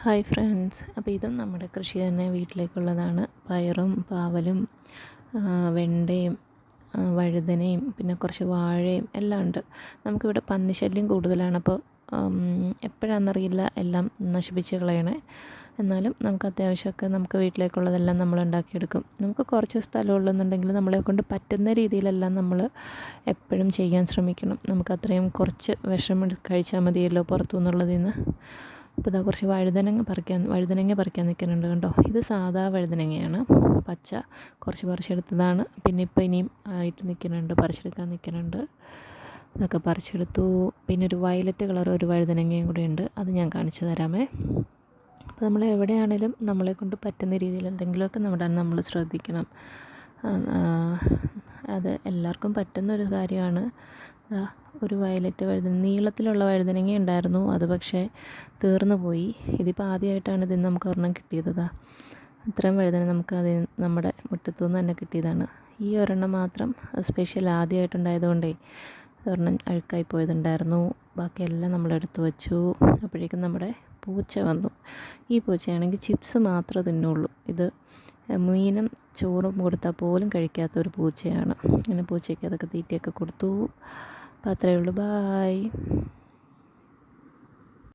Hi friends. അപ്പോൾ ഇതും നമ്മുടെ കൃഷി തന്നെ വീട്ടിലേക്കുള്ളതാണ്. പയറും പാവലും വെണ്ടയും വഴുതനയും പിന്നെ കുറച്ച് വാഴയും എല്ലാം ഉണ്ട്. നമുക്കിവിടെ പന്നിശല്യം കൂടുതലാണ്. അപ്പോൾ എപ്പോഴാണെന്നറിയില്ല. എല്ലാം നശിപ്പിച്ച് കളയണേ. എന്നാലും നമുക്ക് അത്യാവശ്യമൊക്കെ നമുക്ക് വീട്ടിലേക്കുള്ളതെല്ലാം നമ്മൾ ഉണ്ടാക്കിയെടുക്കും. നമുക്ക് കുറച്ച് സ്ഥലമുള്ളെന്നുണ്ടെങ്കിൽ നമ്മളെ കൊണ്ട് പറ്റുന്ന രീതിയിലെല്ലാം നമ്മൾ എപ്പോഴും ചെയ്യാൻ ശ്രമിക്കണം. നമുക്ക് അത്രയും കുറച്ച് വിഷം കഴിച്ചാൽ മതിയല്ലോ പുറത്തു നിന്നുള്ളതിൽ നിന്ന്. അപ്പോൾ ഇതാ കുറച്ച് വഴുതനങ്ങ പറിക്കാൻ വഴുതനങ്ങ പറിക്കാൻ നിൽക്കുന്നുണ്ട് കണ്ടോ? ഇത് സാധാ വഴുതനങ്ങയാണ്. പച്ച കുറച്ച് പറിച്ചെടുത്തതാണ്. പിന്നെ ഇപ്പോൾ ഇനിയും ആയിട്ട് നിൽക്കുന്നുണ്ട് പറിച്ചെടുക്കാൻ നിൽക്കുന്നുണ്ട്. ഇതൊക്കെ പറിച്ചെടുത്തു. പിന്നെ ഒരു വയലറ്റ് കളർ ഒരു വഴുതനങ്ങയും കൂടെ ഉണ്ട്. അത് ഞാൻ കാണിച്ചു തരാമേ. അപ്പോൾ നമ്മൾ എവിടെയാണേലും നമ്മളെ കൊണ്ട് പറ്റുന്ന രീതിയിൽ എന്തെങ്കിലുമൊക്കെ നമ്മുടെ നമ്മൾ ശ്രദ്ധിക്കണം. അത് എല്ലാവർക്കും പറ്റുന്നൊരു കാര്യമാണ്. ഒരു വയലറ്റ് വഴുതന നീളത്തിലുള്ള വഴുതനങ്ങ ഉണ്ടായിരുന്നു. അത് പക്ഷേ തീർന്നു പോയി. ഇതിപ്പോൾ ആദ്യമായിട്ടാണ് ഇതിന് നമുക്ക് ഒരെണ്ണം കിട്ടിയത്. അത്രയും വഴുതന നമുക്ക് അത് നമ്മുടെ മുറ്റത്തു നിന്ന് തന്നെ കിട്ടിയതാണ്. ഈ ഒരെണ്ണം മാത്രം സ്പെഷ്യൽ ആദ്യമായിട്ടുണ്ടായതുകൊണ്ടേ ഒരെണ്ണം അഴുക്കായി പോയതുണ്ടായിരുന്നു. ബാക്കിയെല്ലാം നമ്മൾ എടുത്തു വച്ചു. അപ്പോഴേക്കും നമ്മുടെ പൂച്ച വന്നു. ഈ പൂച്ചയാണെങ്കിൽ ചിപ്സ് മാത്രമേ തിന്നുള്ളൂ. ഇത് മീനും ചോറും കൊടുത്താൽ പോലും കഴിക്കാത്ത ഒരു പൂച്ചയാണ്. അങ്ങനെ പൂച്ചയ്ക്ക് അതൊക്കെ തീറ്റയൊക്കെ കൊടുത്തു. അപ്പോൾ അത്രയേ ഉള്ളൂ. ബായ്